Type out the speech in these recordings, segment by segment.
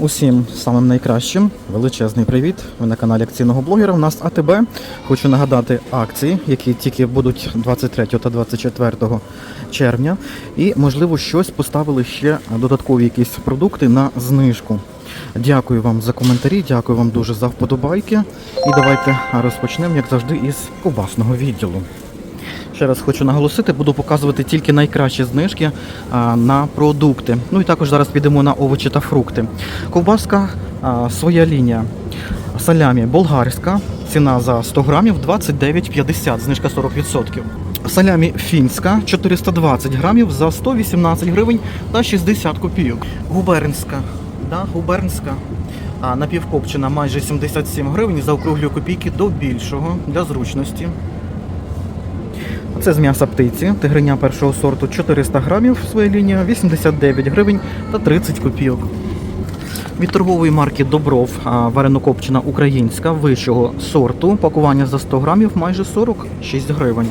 Усім самим найкращим, величезний привіт. Ви на каналі акційного блогера. У нас АТБ. Хочу нагадати акції, які тільки будуть 23 та 24 червня. І, можливо, щось поставили ще додаткові якісь продукти на знижку. Дякую вам за коментарі, дякую вам дуже за вподобайки. І давайте розпочнемо, як завжди, із ковбасного відділу. Ще раз хочу наголосити, буду показувати тільки найкращі знижки на продукти. Ну і також зараз підемо на овочі та фрукти. Ковбаска своя лінія. Салямі болгарська. Ціна за 100 грамів 29,50, знижка 40%. Салямі фінська 420 грамів за 118 гривень та 60 копійок. Губернська. Да, губернська. А напівкопчена майже 77 гривень, заокруглюю копійки до більшого для зручності. Це з м'яса птиці, тигриня першого сорту 400 грамів, своя лінія 89 гривень та 30 копійок. Від торгової марки Добров варено-копчена українська вищого сорту. Пакування за 100 грамів майже 46 гривень.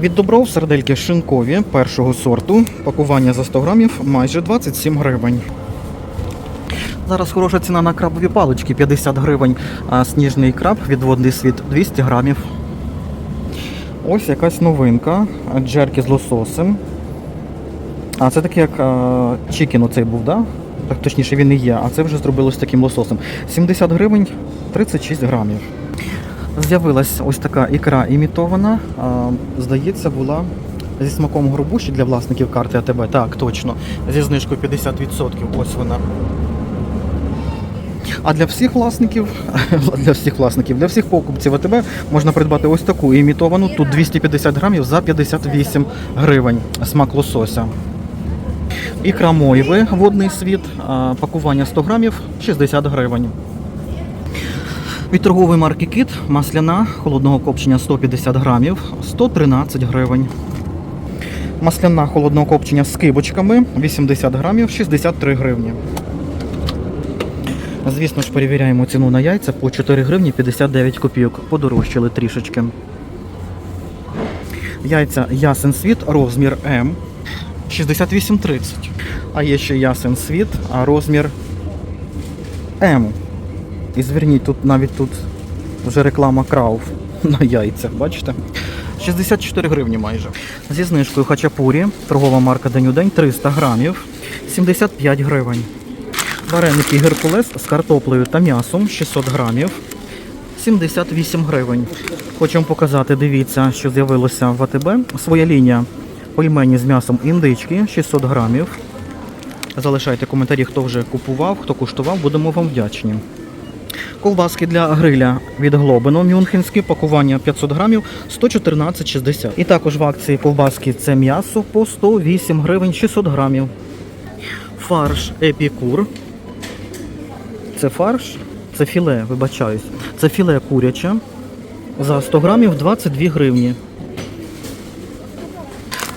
Від Добров сердельки шинкові першого сорту. Пакування за 100 грамів майже 27 гривень. Зараз хороша ціна на крабові палички 50 гривень. А сніжний краб відводний світ 200 грамів. Ось якась новинка. Джерки з лососем. А це такий як а, чікен оцей був, да? так? Точніше він і є, а це вже зробилось таким лососем. 70 гривень 36 грамів. З'явилась ось така ікра імітована. Здається, була зі смаком горбуші для власників карти АТБ. Так, точно. Зі знижкою 50%. Ось вона. А для всіх власників, для всіх власників, для всіх покупців АТБ можна придбати ось таку імітовану. Тут 250 грамів за 58 гривень. Смак лосося. Ікра мойви, водний світ, пакування 100 грамів 60 гривень. Від торгової марки Кіт масляна холодного копчення 150 грамів 113 гривень. Масляна холодного копчення з кибочками 80 грамів 63 гривні. Звісно ж, перевіряємо ціну на яйця по 4 гривні 59 копійок. Подорожчали трішечки. Яйця ясен світ, розмір М 68,30. А є ще ясен світ, а розмір М. І зверніть, тут навіть тут вже реклама крауф на яйцях, бачите? 64 гривні майже. Зі знижкою хачапурі, торгова марка День у день 300 грамів, 75 гривень. Вареники Геркулес з картоплею та м'ясом 600 грамів, 78 гривень. Хочу вам показати, дивіться, що з'явилося в АТБ. Своя лінія пельмені з м'ясом індички 600 грамів. Залишайте коментарі, хто вже купував, хто куштував, будемо вам вдячні. Ковбаски для гриля від Глобино мюнхенські, пакування 500 грамів 114,60. І також в акції ковбаски це м'ясо по 108 гривень 600 грамів. Фарш епікур. Це фарш, це філе, вибачаюсь. Це філе куряче. За 100 грамів 22 гривні.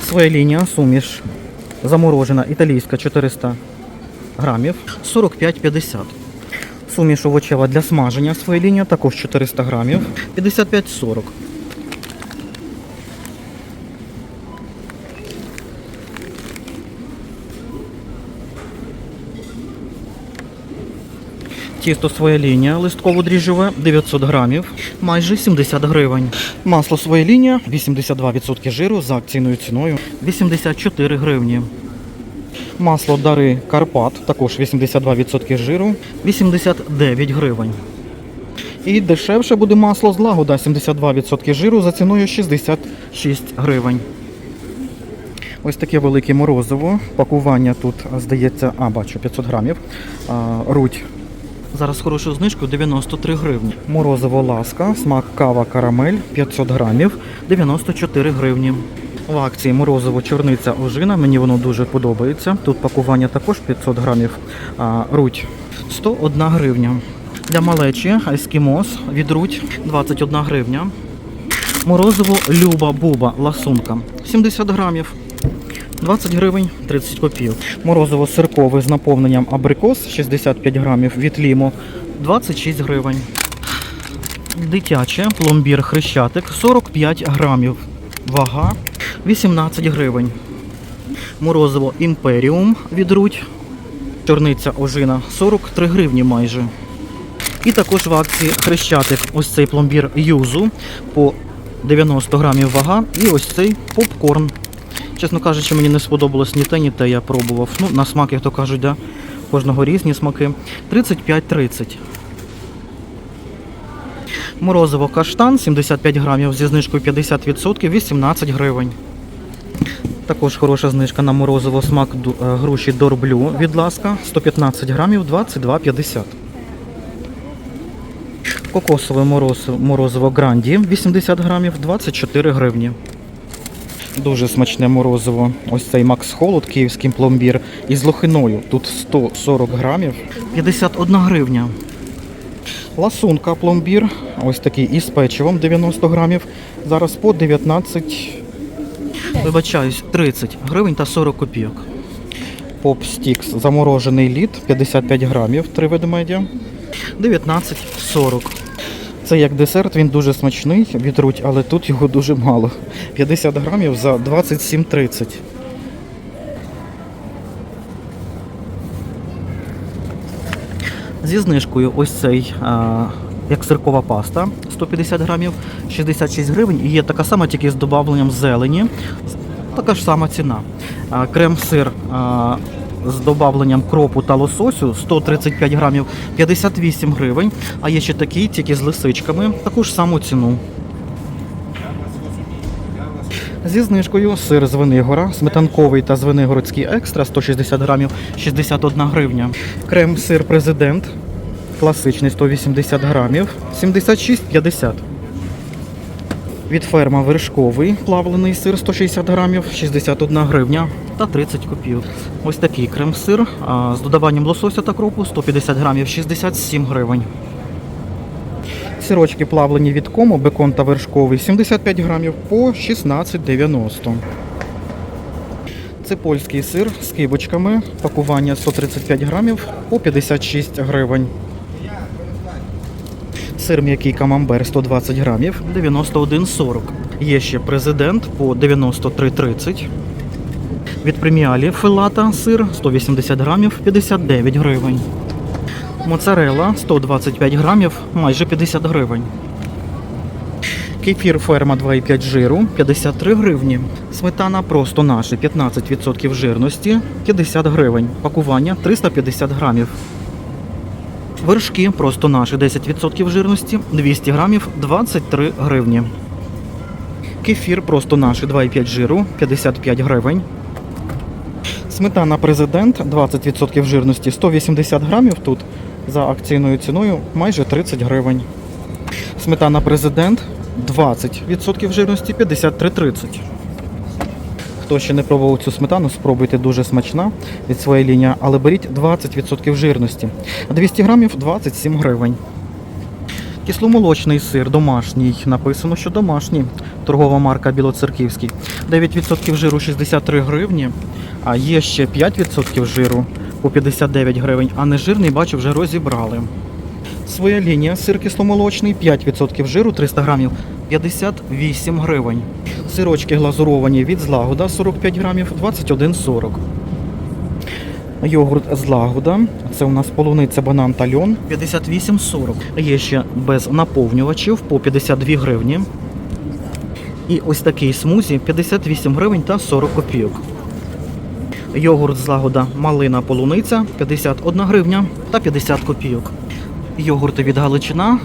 Своя лінія, суміш. Заморожена італійська 400 грамів 45,50. Суміш овочева для смаження своя лінія, також 400 грамів 55,40. Тісто своя лінія, листково дріжджове 900 грамів, майже 70 гривень. Масло своя лінія 82% жиру за акційною ціною 84 гривні. Масло Дари Карпат, також 82% жиру, 89 гривень. І дешевше буде масло з лагода 72% жиру за ціною 66 гривень. Ось таке велике морозиво. Пакування тут, здається, а, бачу, 500 грамів. А, руть. Зараз з хорошою знижкою 93 гривні. Морозиво ласка, смак кава карамель 500 грамів, 94 гривні. В акції морозиво чорниця ожина, мені воно дуже подобається. Тут пакування також 500 грамів. А, руть 101 гривня. Для малечі ескімос від руть 21 гривня. Морозиво Люба Буба ласунка 70 грамів. 20 гривень 30 копійок. Морозиво сиркове з наповненням абрикос 65 грамів від лімо 26 гривень. Дитяче пломбір хрещатик 45 грамів. Вага 18 гривень. Морозиво імперіум від руть Чорниця ожина 43 гривні майже. І також в акції хрещатик ось цей пломбір юзу по 90 грамів вага. І ось цей попкорн. Чесно кажучи, мені не сподобалось ні те, ні те я пробував. Ну, на смак, як то кажуть, да? кожного різні смаки. 35-30. Морозиво каштан 75 грамів зі знижкою 50%, 18 гривень. Також хороша знижка на морозиво смак е, груші дорблю від ласка 115 грамів 22,50. Кокосове мороз- морозиво гранді 80 грамів 24 гривні. Дуже смачне морозиво. Ось цей Макс Холод, київський пломбір із лохиною. Тут 140 грамів 51 гривня. Ласунка пломбір, ось такий із печивом 90 грамів. Зараз по 19, вибачаюсь, 30 гривень та 40 копійок. Поп Стікс заморожений лід 55 грамів, три ведмедя. 19,40. Це як десерт, він дуже смачний, відруть, але тут його дуже мало. 50 грамів за 27,30. Зі знижкою ось цей, а, як сиркова паста, 150 грамів, 66 гривень. І є така сама, тільки з додавленням зелені. Така ж сама ціна. А, крем-сир а, з додавленням кропу та лососю 135 грамів 58 гривень. А є ще такий, тільки з лисичками, таку ж саму ціну. Зі знижкою сир з Винигора, сметанковий та звенигородський екстра 160 грамів 61 гривня. Крем-сир президент класичний 180 грамів 76,50. Від ферма вершковий плавлений сир 160 грамів 61 гривня та 30 копійок. Ось такий крем-сир з додаванням лосося та кропу 150 грамів 67 гривень. Сирочки плавлені від кому, бекон та вершковий 75 грамів по 16,90. Це польський сир з кибочками. Пакування 135 грамів по 56 гривень. Сир м'який камамбер 120 грамів 91,40. Є ще президент по 93,30. Від преміалі филата сир 180 грамів 59 гривень. Моцарела 125 грамів, майже 50 гривень. Кефір ферма 2,5 жиру 53 гривні. Сметана просто наша 15% жирності 50 гривень. Пакування 350 грамів. Вершки просто наші 10% жирності 200 грамів 23 гривні. Кефір просто наші 2,5 жиру 55 гривень. Сметана президент 20% жирності 180 грамів тут за акційною ціною майже 30 гривень. Сметана президент 20% жирності 53,30. Хто ще не пробував цю сметану, спробуйте дуже смачна від своєї лінії, але беріть 20% жирності. 200 грамів 27 гривень. Кисломолочний сир домашній. Написано, що домашній. Торгова марка Білоцерківський. 9% жиру 63 гривні, а є ще 5% жиру по 59 гривень, а нежирний, бачу, вже розібрали. Своя лінія, сир кисломолочний, 5% жиру, 300 грамів, 58 гривень. Сирочки глазуровані від злагода 45 грамів, 21,40. Йогурт з лагода. Це у нас полуниця, банан та льон. 58,40. Є ще без наповнювачів по 52 гривні. І ось такий смузі 58 гривень та 40 копійок. Йогурт з лагода малина полуниця 51 гривня та 50 копійок. Йогурти від Галичина.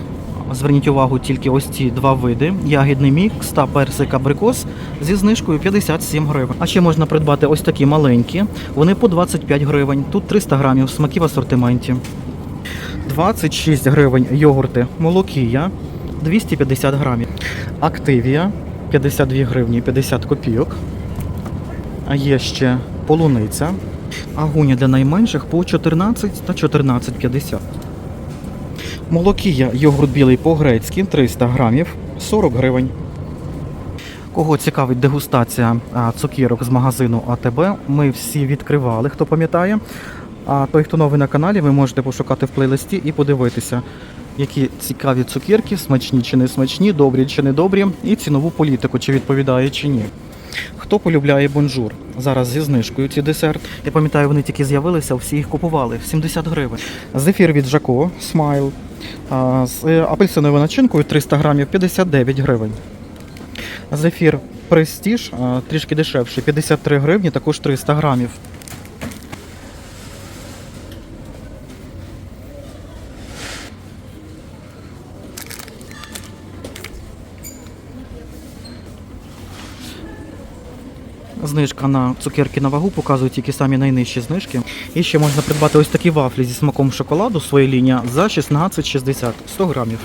Зверніть увагу тільки ось ці два види: ягідний мікс та персик абрикос зі знижкою 57 гривень. А ще можна придбати ось такі маленькі. Вони по 25 гривень. Тут 300 грамів смаки в асортименті. 26 гривень йогурти Молокія 250 грамів. Активія 52 гривні 50 копійок. А є ще полуниця. Агуня для найменших по 14 та 14,50. Молокія, йогурт білий по-грецьки 300 грамів 40 гривень. Кого цікавить дегустація цукірок з магазину АТБ, ми всі відкривали, хто пам'ятає. А той, хто новий на каналі, ви можете пошукати в плейлисті і подивитися, які цікаві цукірки, смачні чи не смачні, добрі чи не добрі, і цінову політику, чи відповідає чи ні. Хто полюбляє бонжур? Зараз зі знижкою ці десерт. Я пам'ятаю, вони тільки з'явилися, всі їх купували 70 гривень. Зефір від Жако, смайл. З е, апельсиновою начинкою 300 грамів 59 гривень. Зефір Престіж трішки дешевший, 53 гривні, також 300 грамів. Знижка на цукерки на вагу показують тільки самі найнижчі знижки. І ще можна придбати ось такі вафлі зі смаком шоколаду своєї лінії за 16,60 100 грамів.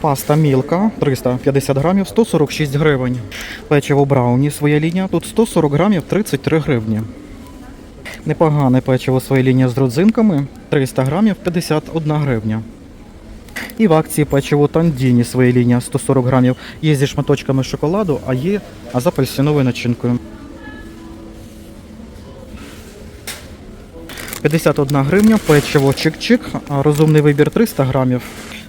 Паста Мілка 350 грамів 146 гривень. Печиво Брауні своя лінія тут 140 грамів 33 гривні. Непогане печиво своя лінія з родзинками 300 грамів 51 гривня. І в акції печиво Тандіні своя лінія 140 грамів. Є зі шматочками шоколаду, а є з апельсиновою начинкою. 51 гривня, печиво Чик-Чик, розумний вибір 300 грамів.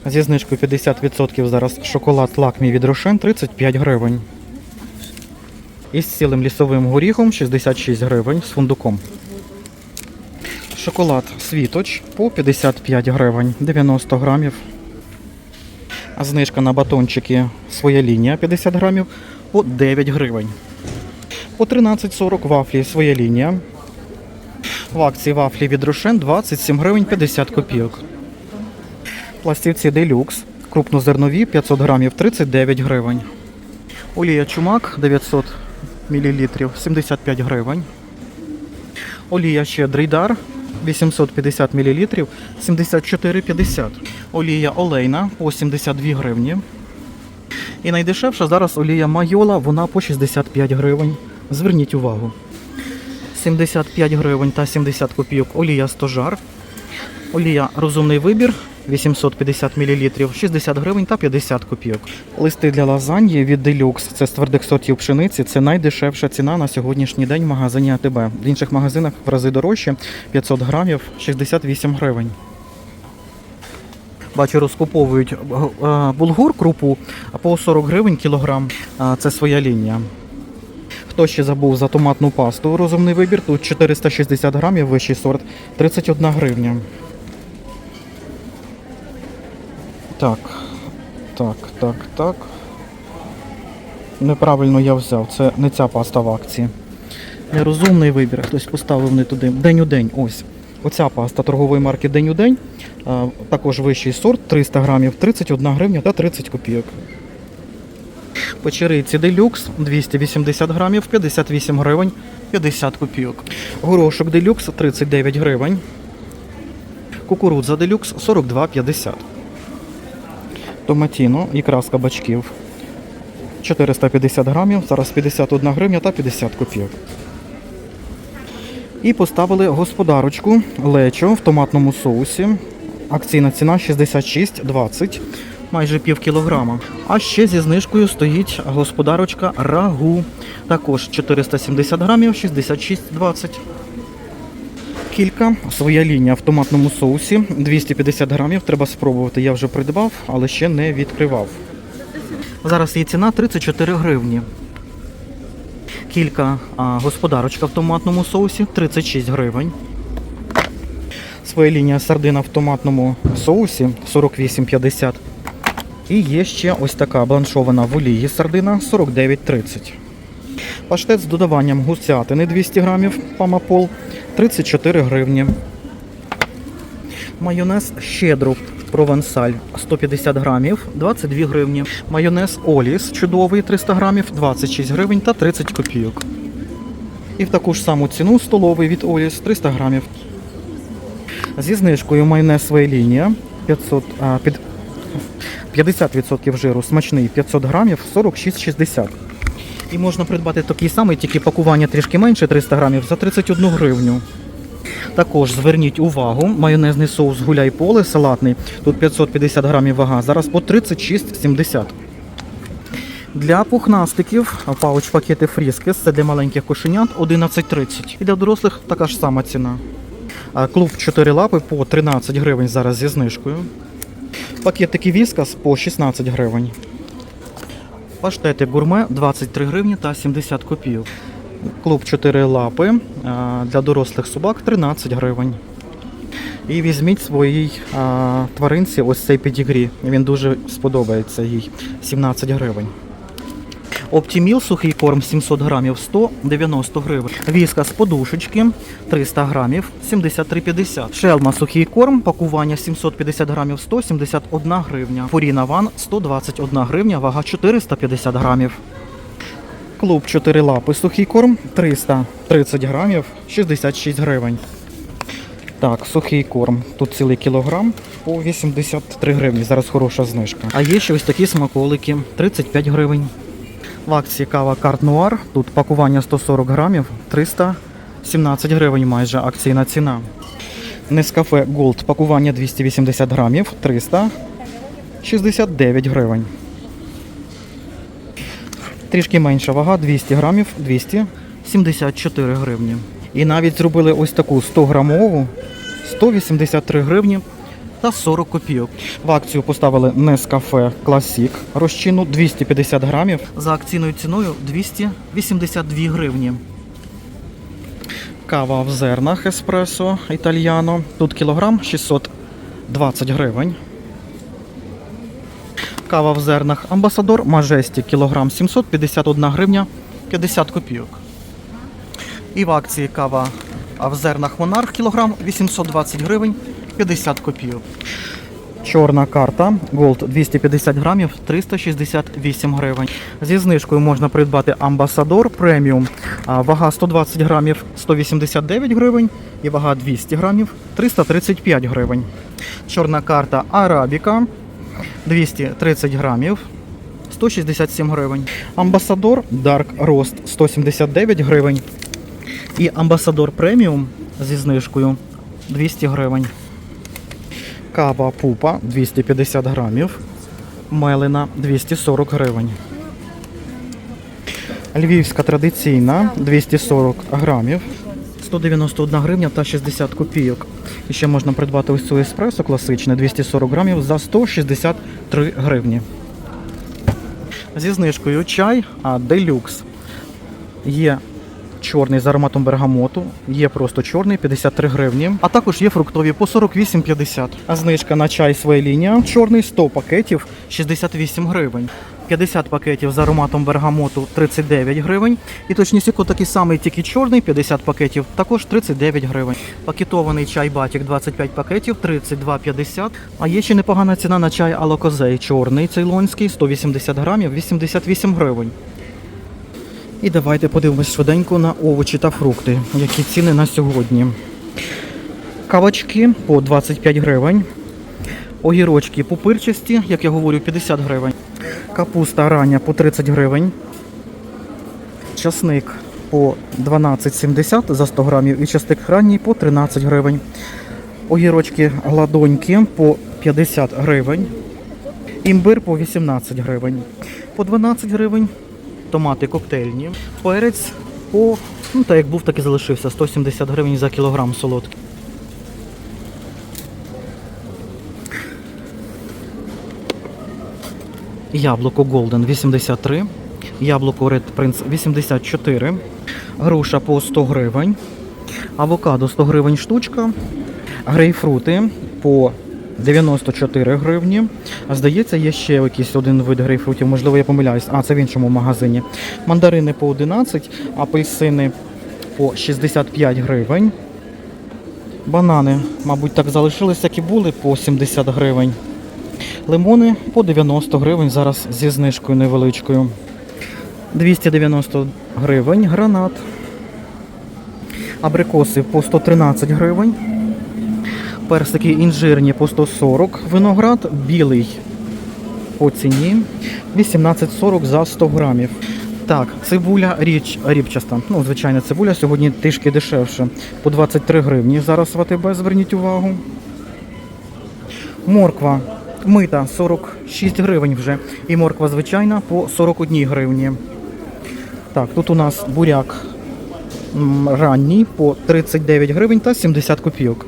Зі знижкою 50% зараз шоколад лакмі від Рошен 35 гривень. І з цілим лісовим горіхом 66 гривень з фундуком. Шоколад Світоч по 55 гривень 90 грамів. Знижка на батончики своя лінія 50 грамів по 9 гривень. По 13,40 вафлі своя лінія. В акції вафлі від Рошен 27 гривень 50 копійок. Пластівці Делюкс крупнозернові 500 грамів 39 гривень. Олія Чумак 900 мл 75 гривень. Олія Щедрий Дар 850 мл 74,50. Олія Олейна по 72 гривні. І найдешевша зараз олія Майола, вона по 65 гривень. Зверніть увагу. 75 гривень та 70 копійок олія Стожар. Олія Розумний вибір 850 мл 60 гривень та 50 копійок. Листи для лазаньї від Deluxe, це з твердих сортів пшениці. Це найдешевша ціна на сьогоднішній день в магазині АТБ. В інших магазинах в рази дорожче 500 грамів 68 гривень. Бачу, розкуповують е, булгур крупу по 40 гривень кілограм. Це своя лінія. Хто ще забув за томатну пасту? Розумний вибір. Тут 460 грамів, вищий сорт, 31 гривня. Так, так, так, так. Неправильно я взяв. Це не ця паста в акції. Нерозумний вибір. Хтось поставив не туди. День у день. Ось. Оця паста торгової марки День у день. Також вищий сорт 300 грамів, 31 гривня та 30 копійок. Печериці Делюкс 280 грамів, 58 гривень, 50 копійок. Горошок Делюкс 39 гривень. Кукурудза Делюкс 42,50. Томатіно, ікра з кабачків 450 грамів, зараз 51 гривня та 50 копійок. І поставили господарочку лечо в томатному соусі. Акційна ціна 66,20, майже пів кілограма. А ще зі знижкою стоїть господарочка рагу. Також 470 грамів, 66,20. Кілька, своя лінія в томатному соусі, 250 грамів. Треба спробувати. Я вже придбав, але ще не відкривав. Зараз її ціна 34 гривні. Кілька господарочка в томатному соусі 36 гривень. Своя лінія сардина в томатному соусі 48,50. І є ще ось така бланшована в олії сардина 49,30. Паштет з додаванням гусятини 200 грамів памапол 34 гривні. Майонез щедро провансаль 150 грамів 22 гривні. Майонез Оліс чудовий 300 грамів 26 гривень та 30 копійок. І в таку ж саму ціну столовий від Оліс 300 грамів. Зі знижкою майонез своя лінія 500, а, під, 50% жиру смачний 500 грамів 46,60. І можна придбати такий самий, тільки пакування трішки менше 300 грамів за 31 гривню. Також зверніть увагу, майонезний соус гуляй поле салатний. Тут 550 грамів вага, зараз по 36,70. Для пухнастиків пауч пакети фріскес, це для маленьких кошенят 11,30. І для дорослих така ж сама ціна. Клуб 4 лапи по 13 гривень зараз зі знижкою. Пакетики віскас по 16 гривень. Паштети гурме 23 гривні та 70 копійок. Клуб 4 лапи для дорослих собак 13 гривень. І візьміть своїй тваринці ось цей підігрі. Він дуже сподобається їй 17 гривень. Оптіміл сухий корм 700 грамів 190 гривень. Віска з подушечки 300 грамів 73,50. Шелма сухий корм, пакування 750 грамів 171 гривня. Пуріна ван 121 гривня, вага 450 грамів. Клуб 4 лапи сухий корм 330 грамів 66 гривень. Так, сухий корм. Тут цілий кілограм по 83 гривні. Зараз хороша знижка. А є ще ось такі смаколики 35 гривень. В акції кава Карт Нуар. Тут пакування 140 грамів 317 гривень майже акційна ціна. Нескафе Gold пакування 280 грамів 369 гривень. Трішки менша вага 200 грамів 274 гривні. І навіть зробили ось таку 100 грамову 183 гривні та 40 копійок. В акцію поставили Нескафе Classic розчину 250 грамів за акційною ціною 282 гривні. Кава в зернах еспресо італьяно. Тут кілограм 620 гривень. Кава в зернах Амбасадор Мажесті кілограм 751 гривня 50 копійок. І в акції кава в зернах Монарх кілограм 820 гривень 50 копійок. Чорна карта Gold 250 грамів 368 гривень. Зі знижкою можна придбати Амбасадор преміум. Вага 120 грамів 189 гривень і вага 200 грамів 335 гривень. Чорна карта Арабіка 230 грамів 167 гривень. Амбасадор Dark Roast 179 гривень. І Амбасадор преміум зі знижкою 200 гривень. Кава пупа 250 грамів. Мелина 240 гривень. Львівська традиційна 240 грамів. 191 гривня та 60 копійок. І ще можна придбати ось цю еспресо класичне 240 грамів за 163 гривні. Зі знижкою чай а делюкс. Є чорний з ароматом бергамоту, є просто чорний 53 гривні, а також є фруктові по 48,50. А знижка на чай своя лінія чорний 100 пакетів 68 гривень. 50 пакетів з ароматом бергамоту 39 гривень. І точнісіко такий самий, тільки чорний, 50 пакетів, також 39 гривень. Пакетований чай батік 25 пакетів 32,50. А є ще непогана ціна на чай алокозей чорний цейлонський 180 грамів 88 гривень. І давайте подивимось швиденько на овочі та фрукти, які ціни на сьогодні. Кавачки по 25 гривень. Огірочки пупирчасті, як я говорю, 50 гривень. Капуста рання по 30 гривень. Часник по 12,70 за 100 грамів і часник ранній по 13 гривень. Огірочки гладонькі по 50 гривень. Імбир по 18 гривень. По 12 гривень томати коктейльні. Перець по, ну так як був, так і залишився. 170 гривень за кілограм солодкий. Яблуко Golden 83, яблуко Red Prince 84, груша по 100 гривень, авокадо 100 гривень штучка, грейпфрути по 94 гривні. А здається, є ще якийсь один вид грейпфрутів, можливо, я помиляюсь. А, це в іншому магазині. Мандарини по 11, апельсини по 65 гривень. Банани, мабуть, так залишились, як і були, по 70 гривень. Лимони по 90 гривень, зараз зі знижкою невеличкою. 290 гривень гранат. Абрикоси по 113 гривень. Персики інжирні по 140, виноград білий по ціні 18,40 за 100 грамів. Так, цибуля річ, ріпчаста. Ну, звичайна цибуля сьогодні трішки дешевше. По 23 гривні. Зараз в АТБ зверніть увагу. Морква мита 46 гривень вже. І морква звичайна по 41 гривні. Так, тут у нас буряк ранній по 39 гривень та 70 копійок.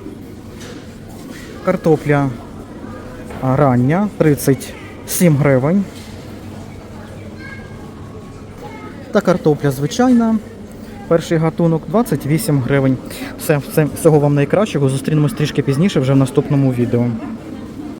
Картопля рання 37 гривень. Та картопля звичайна. Перший гатунок 28 гривень. Все, всього вам найкращого. Зустрінемось трішки пізніше вже в наступному відео.